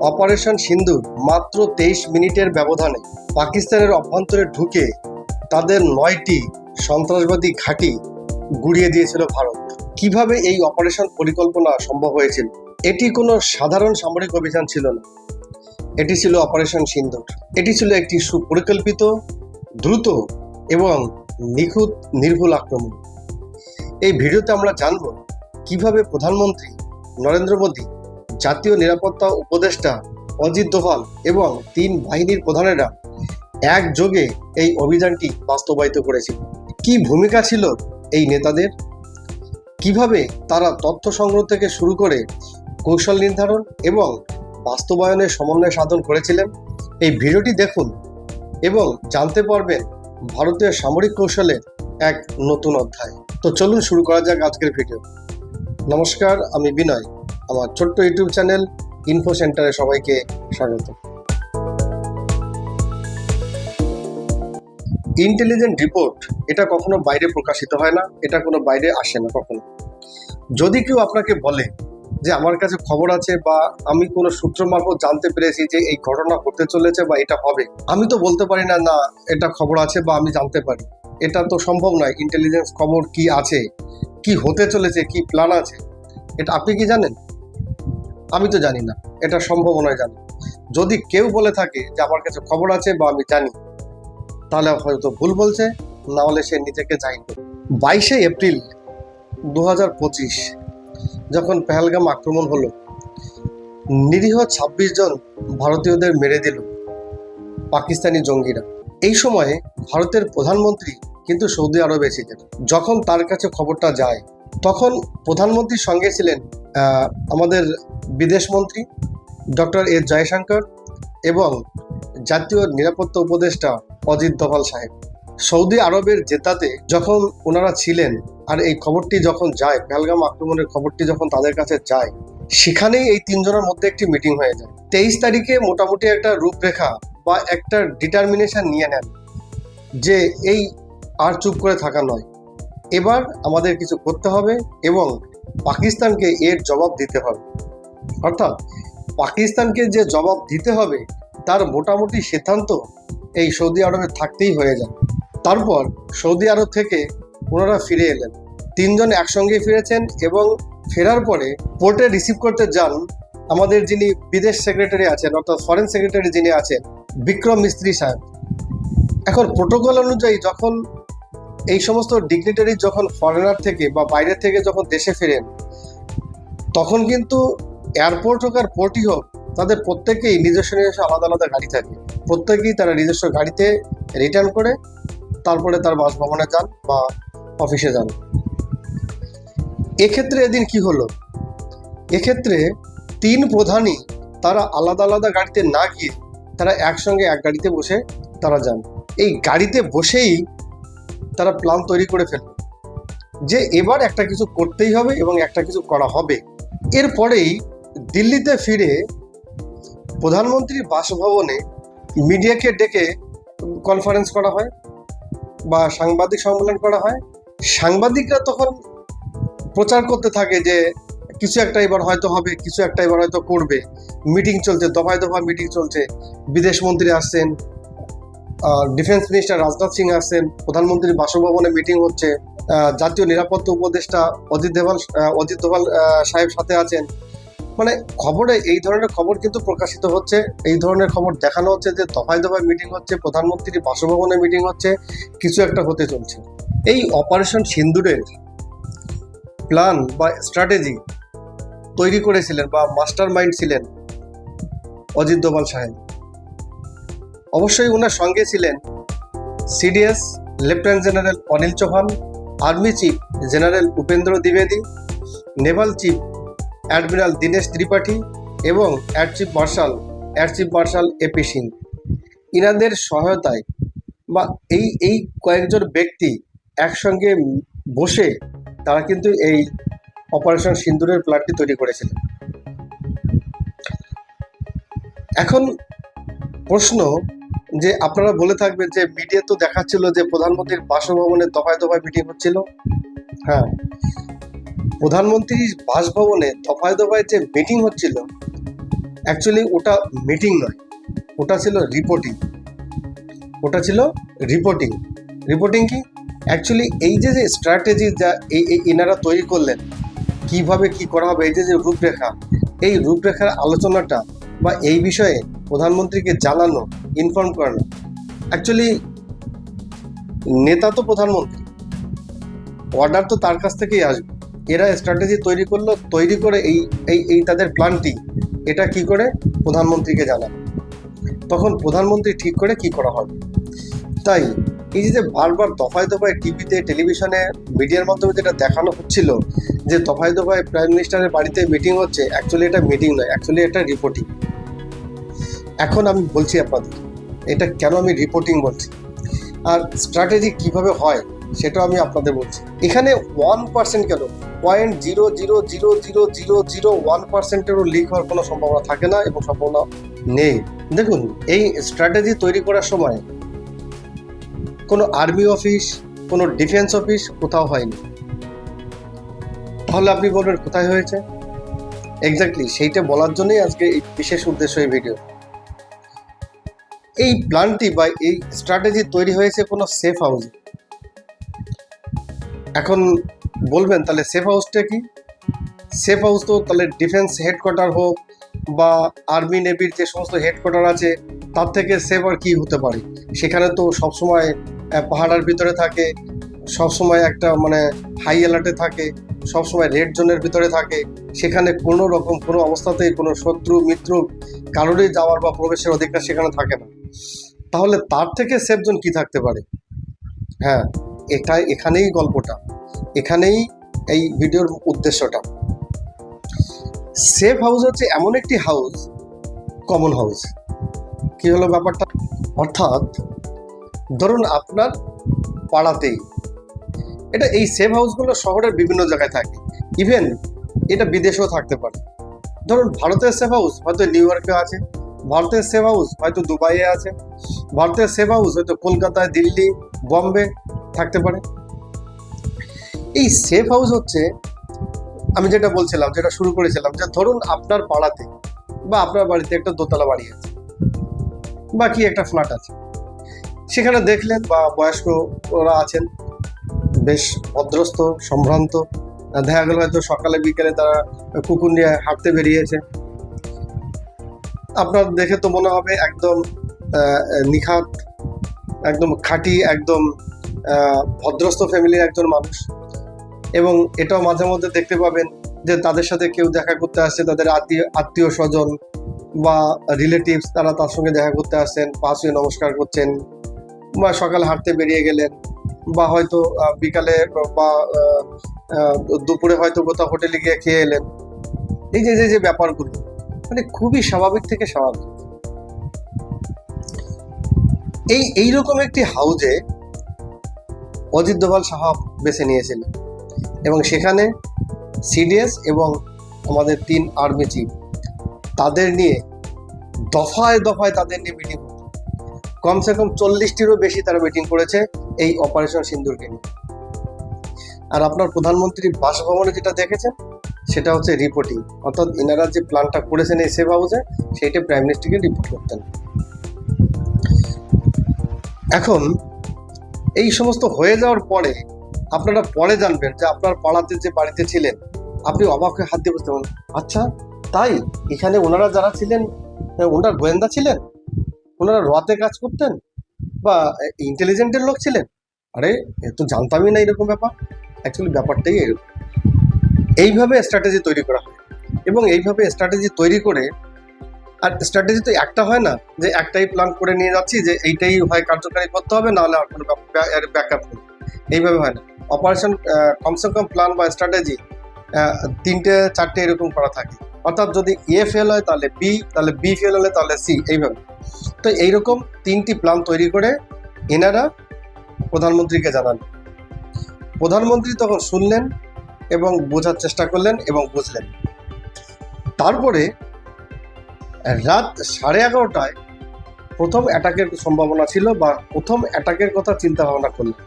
Operation সিন্দুর মাত্র তেইশ মিনিটের ব্যবধানে পাকিস্তানের অভ্যন্তরে ঢুকে তাদের নয়টি সন্ত্রাসবাদী ঘাঁটি গুড়িয়ে দিয়েছিল ভারত। কীভাবে এই অপারেশন পরিকল্পনা সম্ভব হয়েছিল? এটি কোনো সাধারণ সামরিক অভিযান ছিল না। এটি ছিল অপারেশন সিন্দুর। এটি ছিল একটি সুপরিকল্পিত, দ্রুত এবং নিখুঁত নির্ভুল আক্রমণ। এই ভিডিওতে আমরা জানব কীভাবে প্রধানমন্ত্রী নরেন্দ্র মোদী জাতীয় নিরাপত্তা উপদেষ্টা অজিত দোভাল এবং তিন বাহিনীর প্রধানেরা একযোগে এই অভিযানটি বাস্তবায়িত করেছিল। কি ভূমিকা ছিল এই নেতাদের? কীভাবে তারা তথ্য সংগ্রহ থেকে শুরু করে কৌশল নির্ধারণ এবং বাস্তবায়নের সমন্বয় সাধন করেছিলেন? এই ভিডিওটি দেখুন এবং জানতে পারবেন ভারতীয় সামরিক কৌশলের এক নতুন অধ্যায়। তো চলুন শুরু করা যাক আজকের ভিডিও। নমস্কার, আমি বিনয়। আমার ছোট্ট ইউটিউব চ্যানেল ইনফো সেন্টারে সবাইকে স্বাগত। ইন্টেলিজেন্ট রিপোর্ট, এটা কখনো বাইরে প্রকাশিত হয় না, এটা কোনো বাইরে আসে না কখনো। যদি কেউ আপনাকে বলে যে আমার কাছে খবর আছে বা আমি কোনো সূত্র মারফত জানতে পেরেছি যে এই ঘটনা ঘটতে চলেছে বা এটা হবে, আমি তো বলতে পারি না না, এটা খবর আছে বা আমি জানতে পারি। এটা তো সম্ভব নয়, ইন্টেলিজেন্স খবর কি আছে? কি হতে চলেছে, কি প্ল্যান আছে, এটা আপনি কি জানেন? আমি তো জানি না, এটা সম্ভব নয় জানি। যদি কেউ বলে থাকে যে আমার কাছে খবর আছে বা আমি জানি, তাহলে হয়তো ভুল বলছে না হলে সে নিজেকে যায়নি বাইশে এপ্রিল দু যখন পেহেলগাম আক্রমণ হলো, নিরীহ ছাব্বিশ জন ভারতীয়দের মেরে দিল পাকিস্তানি জঙ্গিরা। এই সময়ে ভারতের প্রধানমন্ত্রী কিন্তু সৌদি আরবে ছিলেন যখন তার কাছে খবরটা যায়, তখন প্রধানমন্ত্রীর সঙ্গে ছিলেন আমাদের বিদেশমন্ত্রী ডক্টর এস জয়শঙ্কর এবং জাতীয় নিরাপত্তা উপদেষ্টা অজিত দোভাল সাহেব। সৌদি আরবের জেতাতে যখন ওনারা ছিলেন আর এই খবরটি যখন যায়, পেহেলগাম আক্রমণের খবরটি যখন তাদের কাছে যায়, সেখানেই এই তিনজনের মধ্যে একটি মিটিং হয়ে যায়। তেইশ তারিখে মোটামুটি একটা রূপরেখা বা একটা ডিটারমিনেশন নিয়ে নেন যে এই আর চুপ করে থাকা নয়। এবার আমাদের কিছু করতে হবে এবং পাকিস্তানকে এর জবাব দিতে হবে। অর্থাৎ পাকিস্তানকে যে জবাব দিতে হবে, তার মোটামুটি সিদ্ধান্ত এই সৌদি আরবে থাকতেই হয়ে যায়। তারপর সৌদি আরব থেকে ওনারা ফিরে এলেন। তিনজন একসঙ্গে ফিরেছেন এবং ফেরার পরে পোর্টে রিসিভ করতে যান আমাদের যিনি বিদেশ সেক্রেটারি আছেন, অর্থাৎ ফরেন সেক্রেটারি যিনি আছেন, বিক্রম মিস্ত্রি সাহেব। এখন প্রোটোকল অনুযায়ী যখন এই সমস্ত ডিগনিটারি যখন ফরেনার থেকে বা বাইরে থেকে যখন দেশে ফেরেন, তখন কিন্তু এয়ারপোর্ট হোক আর পোর্টই হোক, তাদের প্রত্যেকেই নিজস্ব নিজস্ব আলাদা আলাদা গাড়ি থাকে। প্রত্যেকেই তারা নিজস্ব গাড়িতে রিটার্ন করে, তারপরে তার বাসভবনে যান বা অফিসে যান। এক্ষেত্রে এদিন কি হলো? এক্ষেত্রে তিন প্রধানই তারা আলাদা আলাদা গাড়িতে না গিয়ে তারা একসঙ্গে এক গাড়িতে বসে তারা যান। এই গাড়িতে বসেই তারা প্ল্যান তৈরি করে ফেলবে। যে এবার একটা কিছু করতেই হবে এবং একটা কিছু করা হবে। এরপরেই দিল্লিতে ফিরে প্রধানমন্ত্রীর বাসভবনে মিডিয়াকে ডেকে কনফারেন্স করা হয় বা সাংবাদিক সম্মেলন করা হয়। সাংবাদিকরা তখন প্রচার করতে থাকে যে কিছু একটা এবার হয়তো হবে, কিছু একটা এবার হয়তো করবে। মিটিং চলছে, দফায় দফায় মিটিং চলছে। বিদেশ মন্ত্রী আসছেন ডিফেন্স মিনিস্টার রাজনাথ সিং আসছেন প্রধানমন্ত্রীর বাসভবনে মিটিং হচ্ছে জাতীয় নিরাপত্তা উপদেষ্টা অজিত দেওয়াল অজিত আহ, সাহেব সাথে আছেন। মানে খবরে এই ধরনের খবর কিন্তু প্রকাশিত হচ্ছে এই ধরনের খবর দেখানো হচ্ছে যে দফায় দফায় মিটিং হচ্ছে প্রধানমন্ত্রীর বাসভবনে মিটিং হচ্ছে কিছু একটা হতে চলছে। এই অপারেশন সিন্দুরের প্ল্যান বা স্ট্র্যাটেজি তৈরি করেছিলেন বা মাস্টার মাইন্ড ছিলেন অজিত দোভাল সাহেব। অবশ্যই ওনার সঙ্গে ছিলেন CDS lieutenant general Anil Chauhan, army chief general Upendra দ্বিবেদী, naval chief admiral Dinesh Tripathi এবং air chief marshal air chief marshal AP Singh. ইনাদের সহায়তায় বা এই এই কয়েকজন ব্যক্তি একসঙ্গে বসে তারা কিন্তু এই অপারেশন সিন্দুরের প্ল্যানটি তৈরি করেছিলেন। এখন প্রশ্ন যে আপনারা বলে থাকবেন যে মিডিয়া তো দেখাচ্ছিল যে প্রধানমন্ত্রীর বাসভবনে দফায় দফায় মিটিং হচ্ছিল। হ্যাঁ। প্রধানমন্ত্রীর বাসভবনে দফায় দফায় যে মিটিং হচ্ছিল অ্যাকচুয়ালি ওটা মিটিং নয়। ওটা ছিল রিপোর্টিং ওটা ছিল রিপোর্টিং রিপোর্টিং কি? অ্যাকচুয়ালি এই যে যে স্ট্র্যাটেজি যা এই এনারা তৈরি করলেন, কীভাবে কি করা হবে, এই যে যে রূপরেখা, এই রূপরেখার আলোচনাটা বা এই বিষয়ে প্রধানমন্ত্রীকে জানানো ইনফর্ম করানো। অ্যাকচুয়ালি নেতা তো প্রধানমন্ত্রী। অর্ডার তো তার কাছ থেকেই আসবে। এরা স্ট্র্যাটেজি তৈরি করল, তৈরি করে এই এই এই তাদের প্ল্যানটি এটা কি করে? প্রধানমন্ত্রীকে জানাবে তখন প্রধানমন্ত্রী ঠিক করে কি করা হবে? তাই, এই যে বারবার দফায় দফায় টিভিতে টেলিভিশনে মিডিয়ার মাধ্যমে যেটা দেখানো হচ্ছিল, যে দফায় দফায় প্রাইম মিনিস্টারের বাড়িতে মিটিং হচ্ছে অ্যাকচুয়ালি এটা মিটিং নয় অ্যাকচুয়ালি এটা রিপোর্টিং এখন আমি বলছি আপনাদের, এটা কেন আমি রিপোর্টিং বলছি? আর স্ট্র্যাটেজি কীভাবে হয়, সেটাও আমি আপনাদের বলছি। এখানে ওয়ান পার্সেন্ট কেন? Point zero zero zero zero zero zero one পার্সেন্টেরও leak হওয়ার কোনো সম্ভাবনা থাকে না এবং সম্ভাবনা নেই। দেখুন, এই স্ট্র্যাটেজি তৈরি করার সময় কোনো আর্মি অফিস কোনো ডিফেন্স অফিস কোথাও হয়নি। তাহলে আপনি বলবেন, কোথায় হয়েছে? এক্স্যাক্টলি সেইটা বলার জন্যই আজকে এই বিশেষ উদ্দেশ্য এই ভিডিও এই প্ল্যানটি বা এই স্ট্র্যাটেজি তৈরি হয়েছে কোনো সেফ হাউসে এখন বলবেন তাহলে সেফ হাউসটা কি? সেফ হাউস তো তাহলে ডিফেন্স হেডকোয়ার্টার হোক বা আর্মি নেভির যে সমস্ত হেডকোয়ার্টার আছে, তার থেকে সেফ আর কী হতে পারে? সেখানে তো সবসময় পাহাড়ের ভিতরে থাকে, সবসময় একটা মানে হাই অ্যালার্টে থাকে, সবসময় রেড জোনের ভিতরে থাকে, সেখানে কোনো রকম কোনো অবস্থাতেই কোনো শত্রু, মিত্র কারোরই যাওয়ার বা প্রবেশের অধিকার সেখানে থাকে না। তাহলে তার থেকে সেফ জোন কি থাকতে পারে? হ্যাঁ এটা এখানেই গল্পটা। এখানেই এই ভিডিওর উদ্দেশ্যটা। সেফ হাউস হচ্ছে এমন একটি হাউস কমন হাউস কি হলো ব্যাপারটা? অর্থাৎ, ধরুন আপনার পাড়াতেই, এটা এই সেফ হাউসগুলো শহরের বিভিন্ন জায়গায় থাকে। ইভেন এটা বিদেশেও থাকতে পারে। ধরুন ভারতের সেফ হাউস হয়তো নিউ ইয়র্কে আছে। ভারতের সেফ হাউস হয়তো দুবাইয়ে আছে। ভারতের সেফ হাউস হয়তো কলকাতায়, দিল্লি, বম্বে থাকতে পারে। এই সেফ হাউস হচ্ছে, আমি যেটা বলছিলাম, যেটা শুরু করেছিলাম, যে ধরুন আপনার পাড়াতে বা আপনার বাড়িতে একটা দোতলা বাড়ি আছে বা কি একটা ফ্ল্যাট আছে। সেখানে দেখলেন বা বয়স্ক ওরা আছেন, বেশ ভদ্রস্ত সম্ভ্রান্ত। দেখা গেল হয়তো সকালে, বিকেলে তারা কুকুর নিয়ে হাঁটতে বেরিয়েছে। আপনার দেখে তো মনে হবে একদম নিখাত, একদম খাঁটি, একদম ভদ্রস্থ ফ্যামিলির একজন মানুষ। এবং এটাও মাঝে মধ্যে দেখতে পাবেন যে তাদের সাথে কেউ দেখা করতে আসছে, তাদের আত্মীয় আত্মীয় স্বজন বা রিলেটিভস তারা তার সঙ্গে দেখা করতে আসছেন পাশ নমস্কার করছেন বা সকালে হাঁটতে বেরিয়ে গেলেন বা হয়তো বিকালে বা দুপুরে হয়তো কোথাও হোটেলে গিয়ে খেয়ে এলেন। এই যে যে ব্যাপারগুলো। মানে খুবই স্বাভাবিক থেকে স্বাভাবিক। এই, এইরকম একটি হাউজে অজিত দোভাল সাহাব বেছে নিয়েছিলেন এবং সেখানে সিডিএস এবং আমাদের তিন আর্মি চিফ তাদের নিয়ে দফায় দফায় তাদের নিয়ে মিটিং কমসে কম চল্লিশটিরও বেশি তারা মিটিং করেছে এই অপারেশন সিন্দুরকে নিয়ে। আর আপনার প্রধানমন্ত্রী বাসভবনে যেটা দেখেছেন সেটা হচ্ছে রিপোর্টিং অর্থাৎ এনারা যে প্ল্যানটা করেছেন এই সেভ হাউসে সেইটা প্রাইম মিনিস্টারকে রিপোর্ট করতেন। এখন, এই সমস্ত হয়ে যাওয়ার পরে, আপনারা পরে জানবেন যে আপনার পাড়াতে যে বাড়িতে ছিলেন, আপনি অবাক হয়ে হাত দিয়ে বুঝতে পারেন আচ্ছা তাই? এখানে ওনারা যারা ছিলেন ওনারা গোয়েন্দা ছিলেন? ওনারা রতে কাজ করতেন? বা ইন্টেলিজেন্টের লোক ছিলেন? আরে, এ তো জানতামই না এরকম ব্যাপার। অ্যাকচুয়ালি ব্যাপারটাই এরকম। এইভাবে স্ট্র্যাটেজি তৈরি করা হয়। এবং এইভাবে স্ট্র্যাটেজি তৈরি করে, আর স্ট্র্যাটেজি তো একটা হয় না, যে একটাই প্ল্যান করে নিয়ে যাচ্ছি, যে এইটাই হয় কার্যকারী করতে হবে, নাহলে আর কোনো ব্যাকআপ নেই। এইভাবে হয় না। অপারেশন কমসে কম প্ল্যান বা স্ট্র্যাটেজি তিনটে, চারটে এরকম করা থাকে। অর্থাৎ যদি এ ফেল হয়, তাহলে বি তাহলে বি ফেল হলে তাহলে সি এইভাবে। তো এইরকম তিনটি প্ল্যান তৈরি করে এনারা প্রধানমন্ত্রীকে জানান। প্রধানমন্ত্রী তখন শুনলেন এবং বোঝার চেষ্টা করলেন এবং বুঝলেন। তারপরে রাত সাড়ে এগারোটায় প্রথম অ্যাটাকের সম্ভাবনা ছিল বা প্রথম অ্যাটাকের কথা চিন্তা ভাবনা করলেন।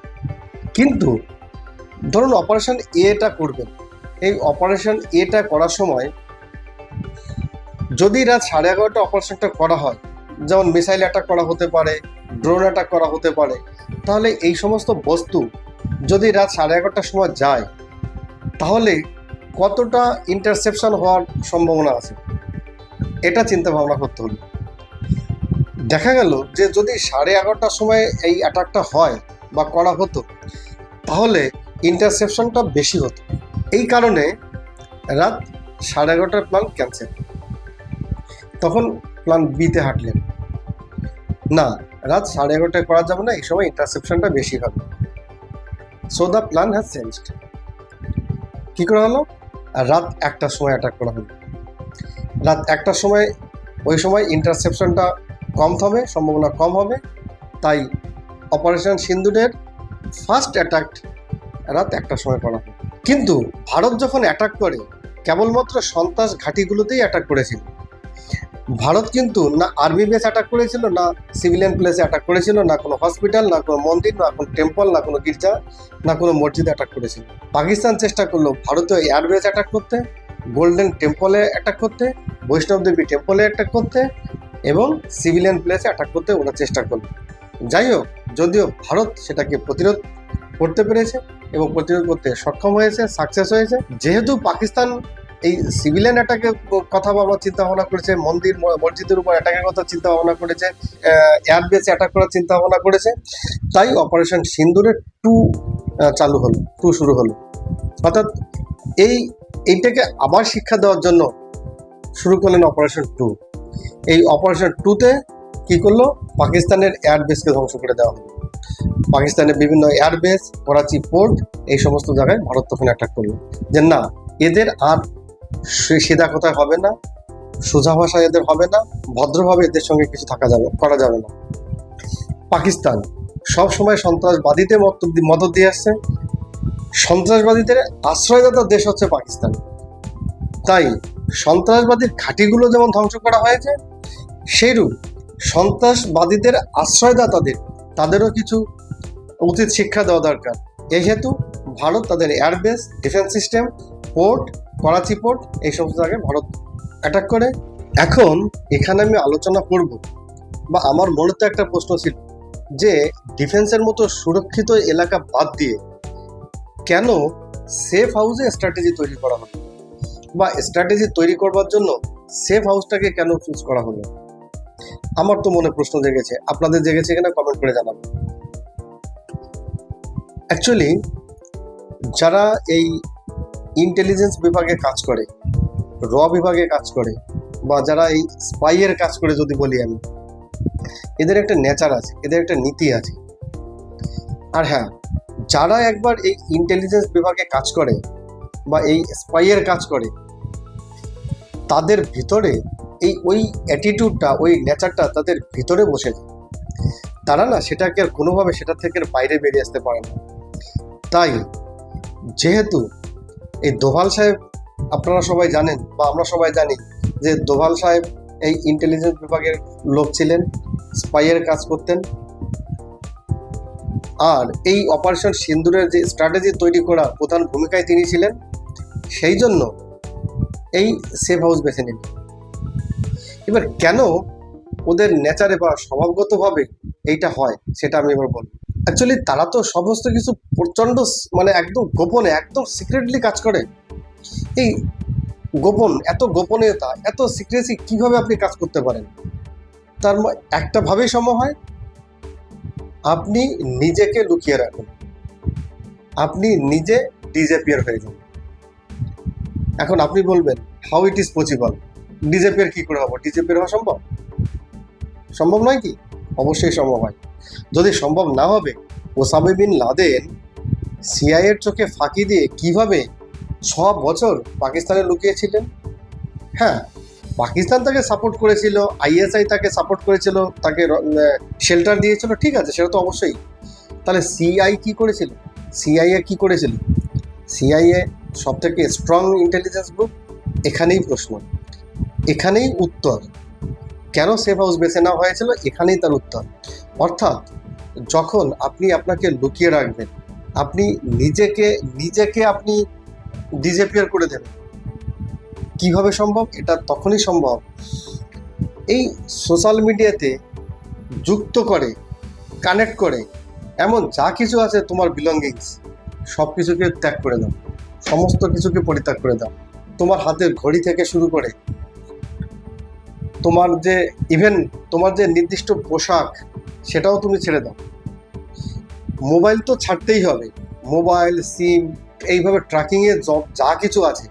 কিন্তু ধরুন অপারেশন এটা করবেন। এই অপারেশন এটা করার সময় যদি রাত সাড়ে এগারোটা অপারেশনটা করা হয়, যেমন মিসাইল অ্যাটাক করা হতে পারে, ড্রোন অ্যাটাক করা হতে পারে, তাহলে এই সমস্ত বস্তু যদি রাত সাড়ে এগারোটার সময় যায় তাহলে কতটা ইন্টারসেপশন হওয়ার সম্ভাবনা আছে? এটা চিন্তা ভাবনা করতে হলো দেখা গেল যে যদি সাড়ে এগারোটার সময় এই অ্যাটাকটা হয় বা করা হতো, তাহলে ইন্টারসেপশনটা বেশি হতো। এই কারণে রাত সাড়ে এগারোটার প্ল্যান ক্যান্সেল তখন প্ল্যান বিতে হাঁটলেন। না, রাত সাড়ে এগারোটায় করা যাবে না, এই সময় ইন্টারসেপশনটা বেশি হবে। So the plan has changed কী করা হলো? আর রাত একটার সময় অ্যাটাক করা হলো। রাত একটার সময়, ওই সময় ইন্টারসেপশনটা কম হবে, সম্ভাবনা কম হবে। তাই অপারেশন সিন্ধুদের ফার্স্ট অ্যাটাক রাত একটার সময় করা হয় কিন্তু ভারত যখন অ্যাটাক করে, কেবলমাত্র সন্ত্রাস ঘাঁটিগুলোতেই অ্যাটাক করেছিল। ভারত কিন্তু না আর্মি বেস অ্যাটাক করেছিল, না সিভিলিয়ান প্লেসে অ্যাটাক করেছিল, না কোনো হসপিটাল না কোনো মন্দির, না কোনো টেম্পল না কোনো গির্জা, না কোনো মসজিদে অ্যাটাক করেছিল। পাকিস্তান চেষ্টা করল ভারতীয় এয়ারবেস অ্যাটাক করতে গোল্ডেন টেম্পলে অ্যাটাক করতে, বৈষ্ণব দেবী টেম্পলে অ্যাটাক করতে এবং সিভিলিয়ান প্লেসে অ্যাটাক করতে ওরা চেষ্টা করল। যাই হোক, যদিও ভারত সেটাকে প্রতিরোধ করতে পেরেছে এবং প্রতিরোধ করতে সক্ষম হয়েছে সাকসেস হয়েছে, যেহেতু পাকিস্তান এই সিভিলিয়ান অ্যাটাকের কথা ভাবনা চিন্তা ভাবনা করেছে, মন্দির মসজিদের উপর অ্যাটাকের কথা চিন্তা ভাবনা করেছে এয়ারবেস অ্যাটাক করার চিন্তা ভাবনা করেছে। তাই অপারেশন সিন্দুরের টু চালু হলো, টু শুরু হলো। অর্থাৎ এই, এইটাকে আবার শিক্ষা দেওয়ার জন্য শুরু করলেন অপারেশন টু এই অপারেশন টুতে কি করল? পাকিস্তানের এয়ারবেসকে ধ্বংস করে দেওয়া হলো। পাকিস্তানের বিভিন্ন এয়ারবেস করাচি পোর্ট এই সমস্ত জায়গায় ভারত তখন অ্যাটাক করল। যে না, এদের আর সিধা কথায় হবে না, সোজা ভাষায় এদের হবে না, ভদ্রভাবে এদের সঙ্গে কিছু থাকা যাবে, করা যাবে না। পাকিস্তান, সব সময় সন্ত্রাসবাদীদের মদত দিয়ে আসছে। সন্ত্রাসবাদীদের আশ্রয়দাতা দেশ হচ্ছে পাকিস্তান। তাই সন্ত্রাসবাদীর ঘাঁটিগুলো যেমন ধ্বংস করা হয়েছে, সেইরূপ সন্ত্রাসবাদীদের আশ্রয়দাতাদের, তাদেরও কিছু উচিত শিক্ষা দেওয়া দরকার। এই হেতু ভারত তাদের airbase defence system port Karachi port, এই সমস্ত জায়গায় ভারত অ্যাটাক করে। এখন এখানে আমি আলোচনা করব, বা আমার মনে তো একটা প্রশ্ন ছিল যে ডিফেন্সের মতো সুরক্ষিত এলাকা বাদ দিয়ে কেন সেফ হাউসে স্ট্র্যাটেজি তৈরি করা হলো? বা স্ট্র্যাটেজি তৈরি করবার জন্য সেফ হাউসটাকে কেন চুজ করা হলো? আমার তো মনে প্রশ্ন জেগেছে। আপনাদের জেগেছে কিনা কমেন্ট করে জানাবেন অ্যাকচুয়ালি যারা এই ইন্টেলিজেন্স বিভাগে কাজ করে র বিভাগে কাজ করে, বা যারা এই স্পাইয়ের কাজ করে যদি বলি আমি, এদের একটা নেচার আছে, এদের একটা নীতি আছে। আর হ্যাঁ যারা একবার এই ইন্টেলিজেন্স বিভাগে কাজ করে, বা এই স্পাইয়ের কাজ করে, তাদের ভিতরে এই ওই অ্যাটিটিউডটা ওই নেচারটা তাদের ভিতরে বসে যায়। তারা না সেটাকে আর কোনোভাবে সেটা থেকে বাইরে বেরিয়ে আসতে পারে না। তাই, যেহেতু এই দোভাল সাহেব, আপনারা সবাই জানেন বা আমরা সবাই জানি যে দোভাল সাহেব এই ইন্টেলিজেন্স বিভাগের লোক ছিলেন স্পাইয়ের কাজ করতেন। আর এই অপারেশন সিন্দুরের যে স্ট্র্যাটেজি তৈরি করা প্রধান ভূমিকায় তিনি ছিলেন, সেই জন্য এই সেফ হাউস বেছে নিন এবার কেন ওদের নেচারে বা স্বভাবগতভাবে এইটা হয়, সেটা আমি এবার বলব। অ্যাকচুয়ালি তারা তো সমস্ত কিছু প্রচণ্ড মানে একদম গোপনে, একদম সিক্রেটলি কাজ করে। এই গোপন, এত গোপনীয়তা, এত সিক্রেসি কীভাবে আপনি কাজ করতে পারেন? তার একটা ভাবেই সম্ভব হয়, আপনি নিজেকে লুকিয়ে রাখুন। আপনি নিজে ডিজেপিয়ার হয়ে যান। এখন আপনি বলবেন how it is possible disappear কি করে হব? ডিজেপিয়ার হওয়া সম্ভব? সম্ভব নয় কি? অবশ্যই সম্ভব হয়। যদি সম্ভব না হবে, ওসামে বিন লাদেন সিআইয়ের চোখে ফাঁকি দিয়ে কীভাবে ছ বছর পাকিস্তানে লুকিয়েছিলেন? হ্যাঁ পাকিস্তান তাকে সাপোর্ট করেছিল আইএসআই তাকে সাপোর্ট করেছিল, তাকে শেল্টার দিয়েছিল, ঠিক আছে, সেটা তো অবশ্যই। তাহলে সিআই কি করেছিল? সিআইএ কি করেছিল? সিআইএ সব থেকে স্ট্রং ইন্টেলিজেন্স গ্রুপ এখানেই প্রশ্ন। এখানেই উত্তর। কেন সেফ হাউস বেছে নেওয়া হয়েছিল? এখানেই তার উত্তর। অর্থাৎ যখন আপনি আপনাকে লুকিয়ে রাখবেন, আপনি নিজেকে নিজেকে আপনি ডিজেপিয়ার করে দেবেন। কীভাবে সম্ভব? এটা তখনই সম্ভব এই সোশ্যাল মিডিয়াতে যুক্ত করে কানেক্ট করে, এমন যা কিছু আছে তোমার বিলঙ্গিংস সব কিছুকে ত্যাগ করে দাও। সমস্ত কিছুকে পরিত্যাগ করে দাও। তোমার হাতের ঘড়ি থেকে শুরু করে তোমার যে ইভেন তোমার যে নির্দিষ্ট পোশাক, সেটাও তুমি ছেড়ে দাও। মোবাইল তো ছাড়তেই হবে। মোবাইল সিম এইভাবে ট্র্যাকিংয়ে যা কিছু আছে।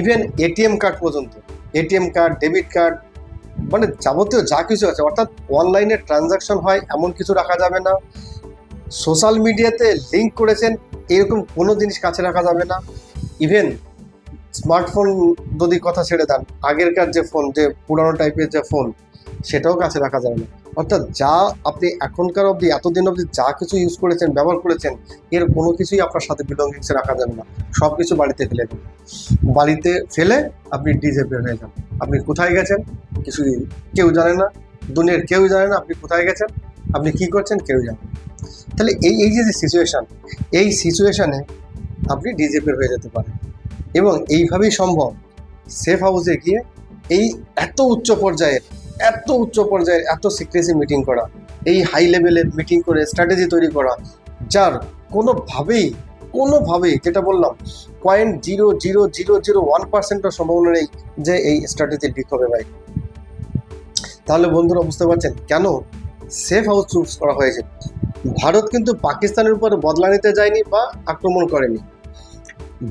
ইভেন এটিএম কার্ড পর্যন্ত। এটিএম কার্ড ডেবিট কার্ড মানে যাবতীয় যা কিছু আছে, অর্থাৎ অনলাইনে ট্রানজাকশন হয়, এমন কিছু রাখা যাবে না। সোশ্যাল মিডিয়াতে লিঙ্ক করেছেন, এরকম কোনো জিনিস কাছে রাখা যাবে না। ইভেন স্মার্টফোন যদি কথা ছেড়ে দেন, আগেরকার যে ফোন যে পুরানো টাইপের যে ফোন সেটাও কাছে রাখা যাবে না। অর্থাৎ যা আপনি এখনকার অবধি, এতদিন অবধি যা কিছু ইউজ করেছেন, ব্যবহার করেছেন, এর কোনো কিছুই আপনার সাথে বিলঙ্গিংসে রাখা যাবে না। সব কিছু বাড়িতে ফেলে দিন বাড়িতে ফেলে আপনি ডিজে বের হয়ে যান। আপনি কোথায় গেছেন? কিছু কেউ জানে না। দুনিয়ার কেউ জানে না আপনি কোথায় গেছেন, আপনি কি করছেন কেউ জানে। তাহলে এই এই যে সিচুয়েশান এই সিচুয়েশানে আপনি ডিজে বের হয়ে যেতে পারেন। এবং এইভাবেই সম্ভব। সেফ হাউসে গিয়ে এই এত উচ্চ পর্যায়ের এত উচ্চ পর্যায়ের এত সিক্রেসি মিটিং করা, এই হাই লেভেলের মিটিং করে স্ট্র্যাটেজি তৈরি করা, যার কোনোভাবেই কোনোভাবেই যেটা বললাম point zero zero zero zero one পার্সেন্টও সম্ভাবনা নেই যে এই স্ট্র্যাটেজি ঠিক হবে ভাই। তাহলে বন্ধুরা বুঝতে পারছেন কেন সেফ হাউস চুজ করা হয়েছে। ভারত কিন্তু পাকিস্তানের উপরে বদলা নিতে যায়নি বা আক্রমণ করেনি।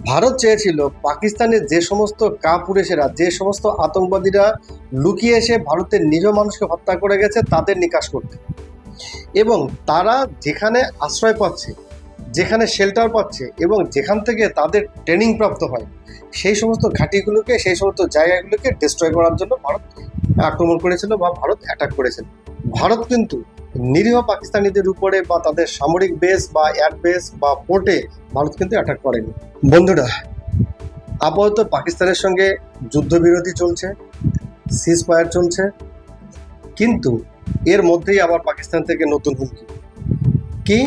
ভারত চেয়েছিল পাকিস্তানের যে সমস্ত কাপুরেশেরা যে সমস্ত আতঙ্কবাদীরা লুকিয়ে এসে ভারতের নিজ মানুষকে হত্যা করে গেছে, তাদের নিকাশ করতে। এবং তারা যেখানে আশ্রয় পাচ্ছে, যেখানে শেল্টার পাচ্ছে এবং যেখান থেকে তাদের ট্রেনিং প্রাপ্ত হয়, সেই সমস্ত ঘাঁটিগুলোকে, সেই সমস্ত জায়গাগুলোকে ডিস্ট্রয় করার জন্য ভারত আক্রমণ করেছিল বা ভারত অ্যাটাক করেছিল। ভারত কিন্তু নিরীহ পাকিস্তানিদের উপরে বা তাদের সামরিক বেস বা এয়ার বেস বা পোর্টে ভারত কিন্তু অ্যাটাক করেনি। বন্ধুরা, আপাতত পাকিস্তানের সঙ্গে যুদ্ধবিরতি চলছে সিজ ফায়ার চলছে, কিন্তু এর মধ্যেই আবার পাকিস্তান থেকে নতুন হুমকি। কি?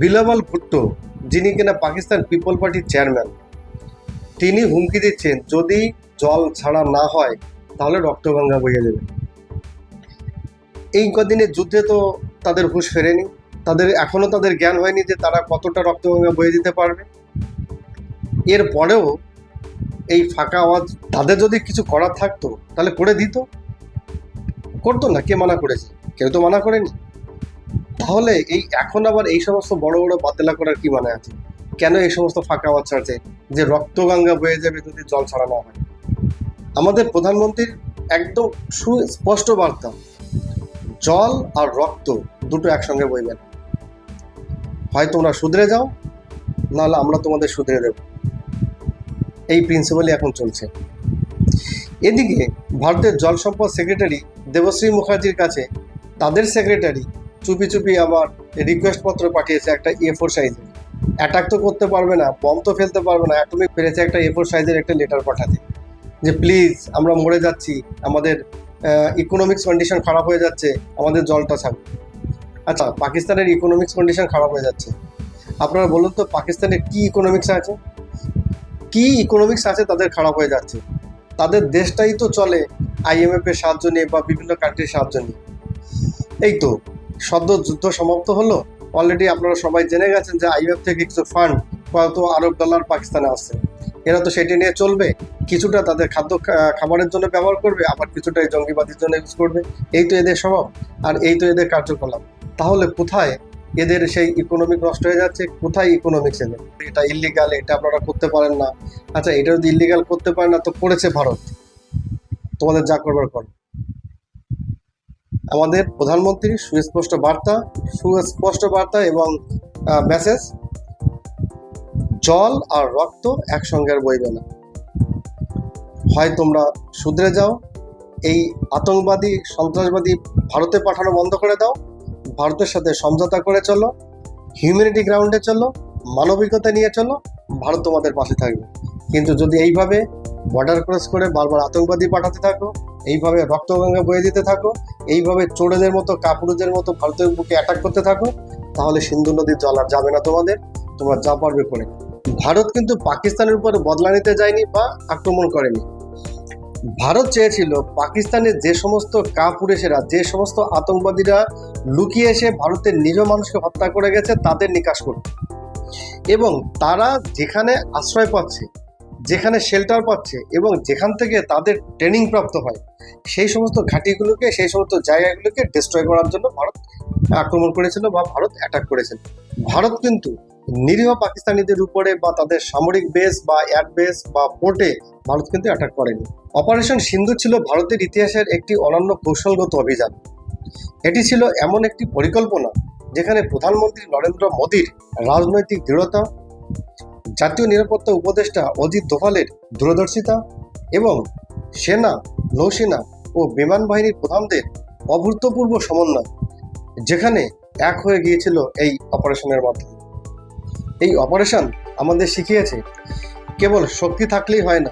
বিলাওয়াল ভুট্টো, যিনি কিনা পাকিস্তান পিপল পার্টির চেয়ারম্যান তিনি হুমকি দিচ্ছেন, যদি জল ছাড়া না হয়, তাহলে রক্তগঙ্গা বইয়ে যাবে এই কদিনের যুদ্ধে তো তাদের হুঁশ ফেরেনি। তাদের, এখনও তাদের জ্ঞান হয়নি যে তারা কতটা রক্তগঙ্গা বয়ে দিতে পারবে। এর পরেও এই ফাঁকা আওয়াজ তাদের যদি কিছু করার থাকতো, তাহলে করে দিত। করতো না, কে মানা করেছে? কেউ তো মানা করেনি। তাহলে এই, এখন আবার এই সমস্ত বড় বড় বাতেলা করার কি মানে আছে? কেন এই সমস্ত ফাঁকা আওয়াজ ছাড়ছে? যে রক্তগঙ্গা বয়ে যাবে যদি জল ছাড়া না হয়। আমাদের প্রধানমন্ত্রীর একদম সুস্পষ্ট বার্তা, জল আর রক্ত দুটো একসঙ্গে বইবে না হয় তোমরা শুধরে যাও, নাহলে আমরা তোমাদের শুধরে দেব। এই প্রিন্সিপালই এখন চলছে। এদিকে ভারতের জল সম্পদ সেক্রেটারি দেবশ্রী মুখার্জির কাছে তাদের সেক্রেটারি চুপি চুপি আবার রিকোয়েস্ট পত্র পাঠিয়েছে একটা এ ফোর সাইজে অ্যাটাক তো করতে পারবে না বম তো ফেলতে পারবে না অ্যাটমিক পেরেছে একটা এ ফোর সাইজের একটা লেটার পাঠাতে। যে প্লিজ আমরা মরে যাচ্ছি, আমাদের ইকোনমিক্স কন্ডিশন খারাপ হয়ে যাচ্ছে, আমাদের জলটা ছাড় আচ্ছা পাকিস্তানের ইকোনমিক্স কন্ডিশন খারাপ হয়ে যাচ্ছে। আপনারা বলুন তো পাকিস্তানের কি ইকোনমিক্স আছে? কি ইকোনমিক্স আছে তাদের খারাপ হয়ে যাচ্ছে? তাদের দেশটাই তো চলে আইএমএফ এর সাহায্য নিয়ে বা বিভিন্ন কান্ট্রির সাহায্য নিয়ে। এই তো, সদ্য যুদ্ধ সমাপ্ত হলো। অলরেডি আপনারা সবাই জেনে গেছেন যে আইএমএফ থেকে কিছু ফান্ড কত আরব ডলার পাকিস্তানে আসছে। এরা তো সেটি নিয়ে চলবে, কিছুটা তাদের খাদ্য খাবারের জন্য ব্যবহার করবে, আবার কিছুটা এই জঙ্গিবাদের জন্য ইউজ করবে। এই তো এদের স্বভাব, আর এই তো এদের কার্যকলাপ। তাহলে কোথায় এদের সেই ইকোনমিক নষ্ট হয়ে যাচ্ছে? কোথায় ইকোনমিক্স এদের? এটা ইলিগাল এটা আপনারা করতে পারেন না। আচ্ছা এটা যদি ইলিগাল করতে পারেন না, তো করেছে ভারত। তোমাদের যা করবার কর। আমাদের প্রধানমন্ত্রীর সুস্পষ্ট বার্তা সুস্পষ্ট বার্তা এবং মেসেজ জল আর রক্ত একসঙ্গে বইবে না। হয় তোমরা শুধরে যাও, এই আতঙ্কবাদী, সন্ত্রাসবাদী ভারতে পাঠানো বন্ধ করে দাও, ভারতের সাথে সমঝোতা করে চলো হিউম্যানিটি গ্রাউন্ডে চলো, মানবিকতা নিয়ে চলো, ভারত তোমাদের পাশে থাকবে। কিন্তু যদি এইভাবে বর্ডার ক্রস করে বারবার আতঙ্কবাদী পাঠাতে থাকো, এইভাবে রক্তগঙ্গা বয়ে দিতে থাকো, এইভাবে চোরেদের মতো কাপুরুদের মতো ভারতের বুকে অ্যাটাক করতে থাকো, তাহলে সিন্ধু নদীর জল আর যাবে না তোমাদের, তোমরা যা পারবে করে। ভারত কিন্তু পাকিস্তানের উপরে বদলা নিতে যায়নি বা আক্রমণ করেনি। ভারত চেয়েছিল পাকিস্তানের যে সমস্ত কাপুরেশেরা যে সমস্ত আতঙ্কবাদীরা লুকিয়ে এসে ভারতের নিজ মানুষকে হত্যা করে গেছে, তাদের নিকাশ করতে এবং তারা যেখানে আশ্রয় পাচ্ছে, যেখানে শেল্টার পাচ্ছে এবং যেখান থেকে তাদের ট্রেনিং প্রাপ্ত হয়, সেই সমস্ত ঘাঁটিগুলোকে, সেই সমস্ত জায়গাগুলোকে ডিস্ট্রয় করার জন্য ভারত আক্রমণ করেছিল বা ভারত অ্যাটাক করেছিল। ভারত কিন্তু নিরীহ পাকিস্তানিদের উপরে বা তাদের সামরিক বেস বা এয়ার বেস বা পোর্টে ভারত কিন্তু অ্যাটাক করেনি। অপারেশন সিন্ধু ছিল ভারতের ইতিহাসের একটি অনন্য কৌশলগত অভিযান। এটি ছিল এমন একটি পরিকল্পনা যেখানে প্রধানমন্ত্রী নরেন্দ্র মোদীর রাজনৈতিক দৃঢ়তা, জাতীয় নিরাপত্তা উপদেষ্টা অজিত দোভালের দূরদর্শিতা এবং সেনা, নৌসেনা ও বিমান বাহিনীর প্রধানদের অভূতপূর্ব সমন্বয়, যেখানে এক হয়ে গিয়েছিল এই অপারেশনের মাধ্যমে। এই অপারেশন আমাদের শিখিয়েছে। কেবল শক্তি থাকলেই হয় না।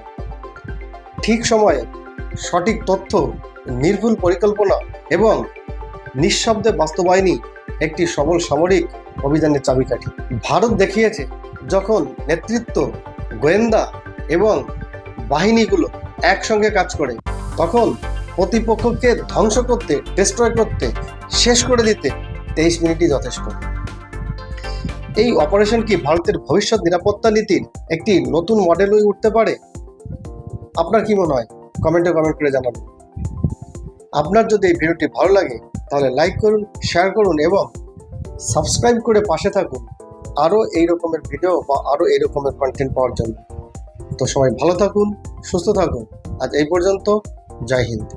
ঠিক সময়ে সঠিক তথ্য, নির্ভুল পরিকল্পনা এবং নিঃশব্দে বাস্তবায়নই একটি সবল সামরিক অভিযানের চাবিকাঠি। ভারত দেখিয়েছে, যখন নেতৃত্ব, গোয়েন্দা এবং বাহিনীগুলো একসঙ্গে কাজ করে, তখন প্রতিপক্ষকে ধ্বংস করতে ডিস্ট্রয় করতে, শেষ করে দিতে তেইশ মিনিটই যথেষ্ট। এই অপারেশন কি ভারতের ভবিষ্যৎ নিরাপত্তা নীতির একটি নতুন মডেল হয়ে উঠতে পারে? আপনার কি মনে হয়? কমেন্টে কমেন্ট করে জানাবেন। আপনার যদি এই ভিডিওটি ভালো লাগে, তাহলে লাইক করুন শেয়ার করুন এবং সাবস্ক্রাইব করে পাশে থাকুন। আরও এই রকমের ভিডিও বা আরও এই রকমের কন্টেন্ট পাওয়ার জন্য। তো সবাই ভালো থাকুন, সুস্থ থাকুন। আজ এই পর্যন্ত, জয় হিন্দ।